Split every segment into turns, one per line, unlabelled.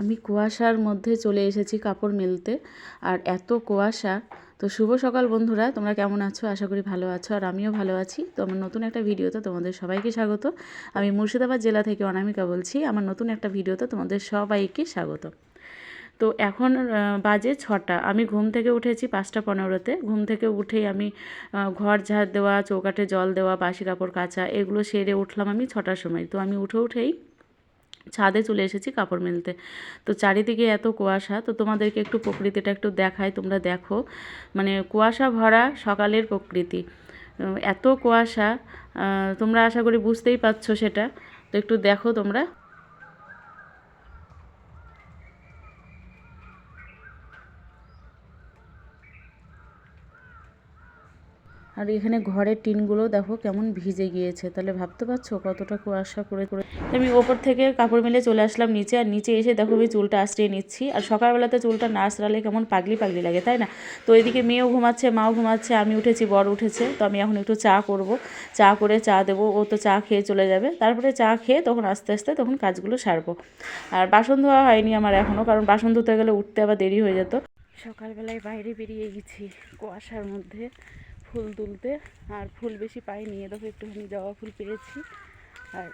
আমি কুয়াশার মধ্যে চলে এসেছি কাপড় মেলতে। আর এত কুয়াশা। তো শুভ সকাল বন্ধুরা, তোমরা কেমন আছো? আশা করি ভালো আছো, আর আমিও ভালো আছি। তো আমার নতুন একটা ভিডিওতে তোমাদের সবাইকে স্বাগত। আমি মুর্শিদাবাদ জেলা থেকে অনামিকা বলছি। আমার নতুন একটা ভিডিওতে তোমাদের সবাইকে স্বাগত। তো এখন বাজে ছটা। আমি ঘুম থেকে উঠেছি পাঁচটা পনেরোতে। ঘুম থেকে উঠেই আমি ঘর ঝাড় দেওয়া, চৌকাঠে জল দেওয়া, বাসি কাপড় কাচা, এগুলো সেরে উঠলাম আমি ছটার সময়। তো আমি উঠে উঠেই ছাদে চলে এসেছি কাপড় মেলতে। তো চারিদিকে এত কুয়াশা, তো তোমাদেরকে একটু প্রকৃতিটা একটু দেখায় তোমরা দেখো। মানে কুয়াশা ভরা সকালের প্রকৃতি। এত কুয়াশা তোমরা আশা করি বুঝতেই পারছ সেটা। তো একটু দেখো তোমরা। আর এখানে ঘরের টিনগুলো দেখো কেমন ভিজে গিয়েছে। তাহলে ভাবতে পারছ কতটা কুয়াশা করে করে। আমি ওপর থেকে কাপড় মেলে চলে আসলাম নিচে, আর নিচে এসে দেখো আমি চুলটা আশ্রিয়ে নিচ্ছি। আর সকালবেলাতে চুলটা না আশ্রালে কেমন পাগলি পাগলি লাগে, তাই না? তো এদিকে মেয়েও ঘুমাচ্ছে, মাও ঘুমাচ্ছে, আমি উঠেছি বড় উঠেছে। তো আমি এখন একটু চা করব। চা করে চা দেবো, ও তো চা খেয়ে চলে যাবে। তারপরে চা খেয়ে তখন আস্তে আস্তে তখন কাজগুলো সারবো। আর বাসন ধোয়া হয়নি আমার এখনও কারণ বাসন ধুতে গেলে উঠতে আবার দেরি হয়ে যেত। সকালবেলায় বাইরে বেরিয়ে গেছি কুয়াশার মধ্যে। ফুল তুলতে। আর ফুল বেশি পাইনি। এ দেখো একটুখানি জবা ফুল পেয়েছি। আর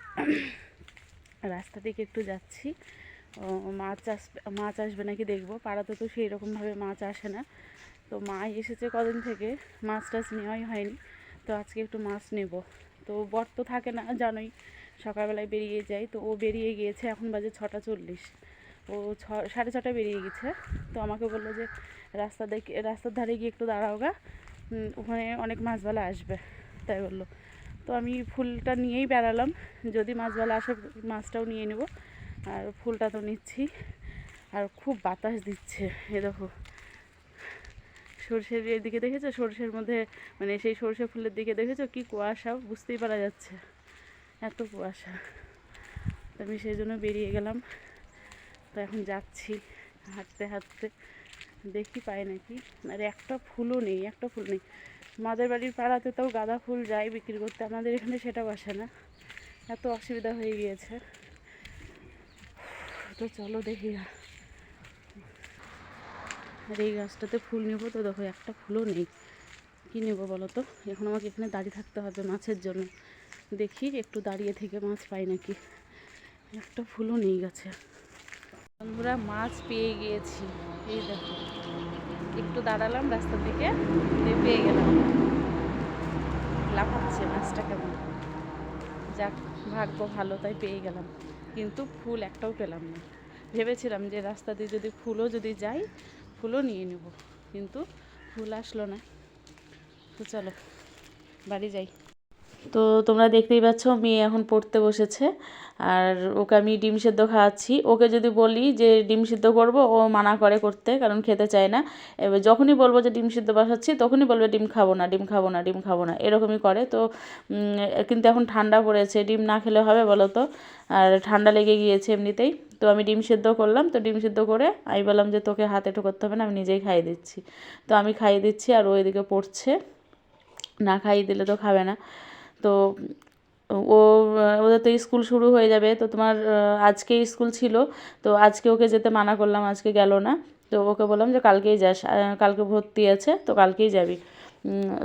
রাস্তা থেকে একটু যাচ্ছি। মাছ আসবে মাছ আসবে নাকি দেখব। পাড়াতে তো সেই রকমভাবে মাছ আসে না। তো মাই এসেছে কদিন থেকে। মাছ টাছ নেওয়াই হয়নি। তো আজকে একটু মাছ নেব। তো বর তো থাকে না, জানোই। সকালবেলায় বেরিয়ে যায় তো ও বেরিয়ে গিয়েছে এখন বাজে ছটা চল্লিশ। ও ছ, সাড়ে ছটা বেরিয়ে গেছে। তো আমাকে বলল যে, রাস্তা দেখে, রাস্তার ধারে গিয়ে একটু দাঁড়াও গা। ওখানে অনেক মাছবালা আসবে, তাই বলল। তো আমি ফুলটা নিয়েই বেড়ালাম, যদি মাছবালা আসে মাছটাও নিয়ে নেব। আর ফুলটা তো নিচ্ছি, আর খুব বাতাস দিচ্ছে, এ দেখো। সর্ষের এদিকে দেখেছ? সর্ষের মধ্যে মানে সেই সর্ষে ফুলের দিকে দেখেছ? কি কুয়াশা, বুঝতেই পারা যাচ্ছে। এত কুয়াশা। আমি সেই জন্য বেরিয়ে গেলাম। তো এখন যাচ্ছি, হাঁটতে হাঁটতে। দেখি পাই নাকি। আর একটা ফুলও নেই, একটা ফুল নেই। মাদের বাড়ির পাড়াতে তাও গাঁদা ফুল যায় বিক্রি করতে, আমাদের এখানে সেটা বসে না। এত অসুবিধা হয়ে গিয়েছে। তো চলো দেখি। আর এই গাছটাতে ফুল নেব তো, দেখো একটা ফুলও নেই। কী নেব বলো তো? এখন আমাকে এখানে দাঁড়িয়ে থাকতে হবে মাছের জন্য। দেখি একটু দাঁড়িয়ে থেকে মাছ পাই নাকি। একটা ফুলও নেই গাছে। বন্ধুরা মাছ পেয়ে গিয়েছি। এই একটু দাঁড়ালাম রাস্তা থেকে দিয়ে পেয়ে গেলাম। লাফাচ্ছে মাছটা কেমন? যাক, ভাগ্য ভালো, তাই পেয়ে গেলাম। কিন্তু ফুল একটাও পেলাম না। ভেবেছিলাম যে রাস্তা দিয়ে যদি ফুলও যদি যাই, ফুলও নিয়ে নেব। কিন্তু ফুল আসলো না। তো চলো, বাড়ি যাই। তো তোমরা দেখতেই পাচ্ছ মেয়ে এখন পড়তে বসেছে। আর ওকে আমি ডিম সেদ্ধ খাওয়াচ্ছি। ওকে যদি বলি যে ডিম সিদ্ধ করব, ও মানা করে করতে, কারণ খেতে চায় না। এবার যখনই বলব যে ডিম সিদ্ধ বসাচ্ছি, তখনই বলবে ডিম খাব না, ডিম খাব না, ডিম খাব না। এরকমই করে। তো কিন্তু এখন ঠান্ডা পড়েছে। ডিম না খেলে হবে বলো তো? আর ঠান্ডা লেগে গিয়েছে এমনিতেই। তো আমি ডিম সেদ্ধ করলাম। তো ডিম সেদ্ধ করে আমি বললাম যে তোকে হাতে করতে হবে না, আমি নিজেই খাইয়ে দিচ্ছি। তো আমি খাইয়ে দিচ্ছি আর ও এদিকে পড়ছে। না খাইয়ে দিলে তো খাবে না। তো, ও ওদের তো স্কুল শুরু হয়ে যাবে। তো তোমার আজকে স্কুল ছিল। তো আজকে ওকে যেতে মানা করলাম, আজকে গেল না। তো ওকে বললাম যে কালকেই যাস কালকে ভর্তি আছে, তো কালকেই যাবি।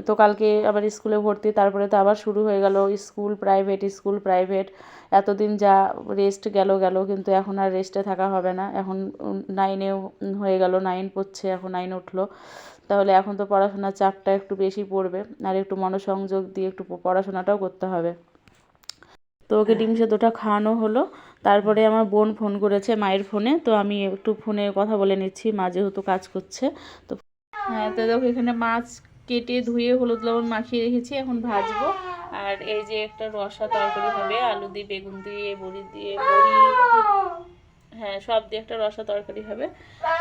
তো কালকে আবার স্কুলে ভর্তি, তারপরে তো আবার শুরু হয়ে গেল স্কুল প্রাইভেট স্কুল প্রাইভেট এতদিন যা রেস্ট গেল গেল, কিন্তু এখন আর রেস্টে থাকা হবে না। এখন নাইনে হয়ে গেল নাইন পড়ছে, এখন নাইন উঠল। তাহলে এখন তো পড়াশোনার চাপটা একটু বেশি পড়বে, আর একটু মনোসংযোগ দিয়ে একটু পড়াশোনাটাও করতে হবে। তো ওকে ডিম সেদ্ধটা খাওয়ানো হলো, তারপরে আমার বোন ফোন করেছে মায়ের ফোনে তো আমি একটু ফোনে কথা বলে নিচ্ছি, মা যেহেতু কাজ করছে, তো হ্যাঁ তো দেখো এখানে মাছ কেটে ধুয়ে হলুদ লবণ মাখিয়ে রেখেছি এখন ভাজবো। আর এই যে একটা রসা তরকারি হবে আলু দিয়ে বেগুন দিয়ে বড়ি দিয়ে বড়ি হ্যাঁ সব দিয়ে একটা রসা তরকারি হবে।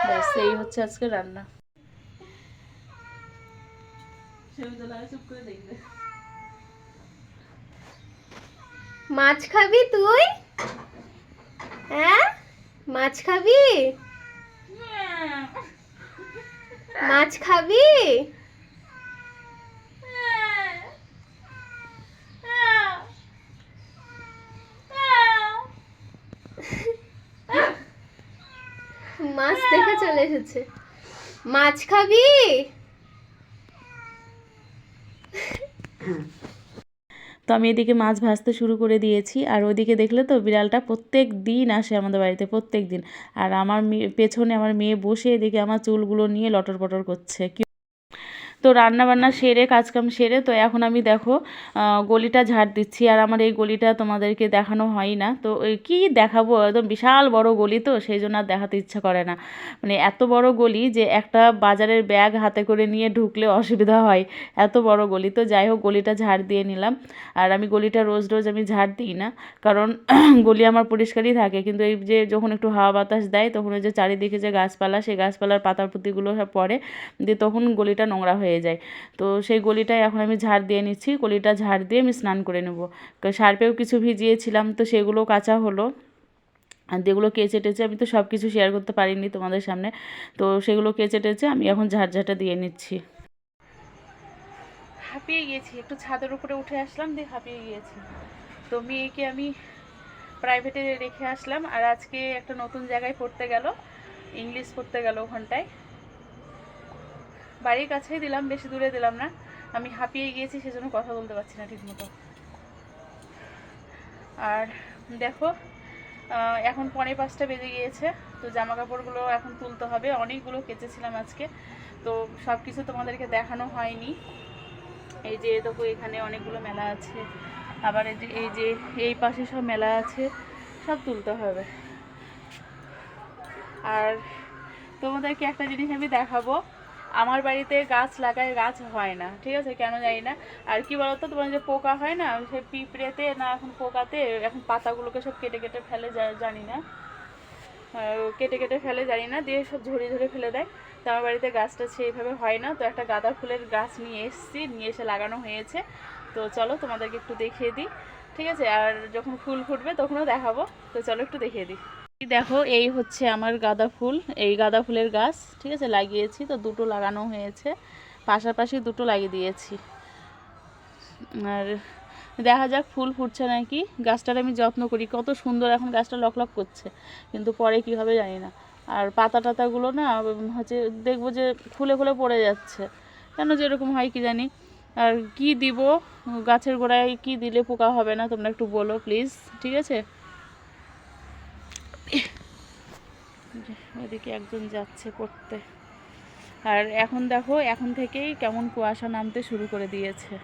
ব্যাস এই হচ্ছে আজকে রান্না।
মাছ খাবি তুই? হ্যাঁ? মাছ খাবি? মাছ খাবি? মাছ দেখে চলে এসেছে। মাছ খাবি?
তো আমি এদিকে মাছ ভাজতে শুরু করে দিয়েছি, আর ওইদিকে দেখলে তো বিড়ালটা প্রত্যেক দিন আসে আমাদের বাড়িতে, প্রত্যেক দিন। আর আমার পেছনে আমার মেয়ে বসে এদিকে আমার চুলগুলো নিয়ে লটর পটর করছে তো রান্না বান্না সেরে, কাজকাম সেরে, তো এখন আমি দেখো গলিটা ঝাড় দিচ্ছি, আর আমার এই গলিটা তোমাদেরকে দেখানো হয় না। তো কী দেখাবো? একদম বিশাল বড় গলি তো, সেই জন্য আর দেখাতে ইচ্ছা করে না। মানে এত বড় গলি যে একটা বাজারের ব্যাগ হাতে করে নিয়ে ঢুকলে অসুবিধা হয়। এত বড় গলি। তো যাই হোক, গলিটা ঝাড় দিয়ে নিলাম। আর আমি গলিটা রোজ রোজ আমি ঝাড় দিই না, কারণ গলি আমার পরিষ্কারই থাকে। কিন্তু এই যে যখন একটু হাওয়া বাতাস দেয়, তখন ওই যে চারিদিকে যে গাছপালা, সেই গাছপালার পাতার পুঁতিগুলো পড়ে। দিয়ে তখন গলিটা নোংরা হয়ে যায়। তো সেই গলিটায় এখন আমি ঝাড় দিয়ে নিচ্ছি। গলিটা ঝাড় দিয়ে আমি স্নান করে নেব। সার্পেও কিছু ভিজিয়েছিলাম, তো সেগুলো কাঁচা হলো। আর যেগুলো কেচে টেচে আমি তো সব কিছু শেয়ার করতে পারিনি তোমাদের সামনে। তো সেগুলো কেচে টেচে আমি এখন ঝাড় ঝাড়ঝাটা দিয়ে নিচ্ছি। হাঁপিয়ে গিয়েছি। একটু ছাদের উপরে উঠে আসলাম, দিয়ে হাঁপিয়ে গিয়েছি। তো মেয়েকে আমি প্রাইভেটে রেখে আসলাম। আর আজকে একটা নতুন জায়গায় পড়তে গেল। ইংলিশ পড়তে গেল ওখানটায়। বাড়ির কাছেই দিলাম, বেশি দূরে দিলাম না। আমি হাঁপিয়ে গিয়েছি, সেজন্য কথা বলতে পারছি না ঠিকমতো। আর দেখো এখন পনে পাঁচটা বেজে গিয়েছে, তো জামা কাপড়গুলো এখন তুলতে হবে। অনেকগুলো কেচেছিলাম আজকে, তো সব কিছু তোমাদেরকে দেখানো হয়নি। এই যে দেখো, এখানে অনেকগুলো মেলা আছে। আবার এই যে এই যে, এই পাশে সব মেলা আছে, সব তুলতে হবে। আর তোমাদেরকে একটা জিনিস আমি দেখাবো। আমার বাড়িতে গাছ লাগায় গাছ হয় না, ঠিক আছে? কেন জানি না? আর কি বলতো, তোমার যে পোকা হয় না, সে পিঁপড়েতে না এখন পোকাতে, এখন পাতাগুলোকে সব কেটে কেটে ফেলে জানি না। কেটে কেটে ফেলে, জানি না, দিয়ে সব ঝরিয়ে ঝরে ফেলে দেয়। তো আমার বাড়িতে গাছটা সেইভাবে হয় না। তো একটা গাঁদা ফুলের গাছ নিয়ে এসেছি, নিয়ে এসে লাগানো হয়েছে। তো চলো, তোমাদেরকে একটু দেখিয়ে দিই, ঠিক আছে? আর যখন ফুল ফুটবে, তখনও দেখাবো। তো চলো, একটু দেখিয়ে দিই। দেখো, এই হচ্ছে আমার গাঁদা ফুল। এই গাঁদা ফুলের গাছ, ঠিক আছে, লাগিয়েছি। তো দুটো লাগানো হয়েছে। পাশাপাশি দুটো লাগিয়ে দিয়েছি। আর দেখা যাক, ফুল ফুটছে নাকি। গাছটার আমি যত্ন করি। কত সুন্দর এখন গাছটা লকলক করছে। কিন্তু পরে কি হবে জানি না। আর পাতা টাতাগুলো না হচ্ছে দেখব যে খুলে খুলে পড়ে যাচ্ছে। কেন যে এরকম হয় কি জানি। আর কি দিব? গাছের গোড়ায় কি দিলে পোকা হবে না? তোমরা একটু বলো, প্লিজ। ঠিক আছে? ওদিকে একজন যাচ্ছে পড়তে আর এখন দেখো, এখন থেকেই কেমন কুয়াশা নামতে শুরু করে দিয়েছে।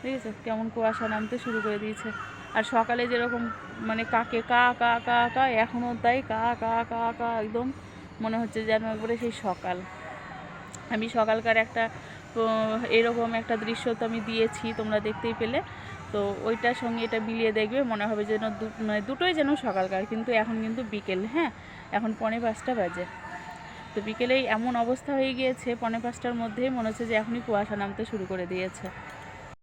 ঠিক আছে? কেমন কুয়াশা নামতে শুরু করে দিয়েছে। আর সকালে যেরকম মানে কাকে কা কা কা কা এখনও তাই কা কা কা কা, একদম মনে হচ্ছে যেন একবারে সেই সকাল। আমি সকালকার একটা এরকম একটা দৃশ্য তো আমি দিয়েছি, তোমরা দেখতেই পেলে। তো ওইটার সঙ্গে এটা বিলিয়ে দেখবে, মনে হবে যেন মানে দুটোই যেন সকালকার, কিন্তু এখন কিন্তু বিকেল হ্যাঁ? এখন পনে পাঁচটা বাজে। তো বিকেলেই এমন অবস্থা হয়ে গিয়েছে, পনে পাঁচটার মধ্যেই মনে হচ্ছে যে এখনই কুয়াশা নামতে শুরু করে দিয়েছে।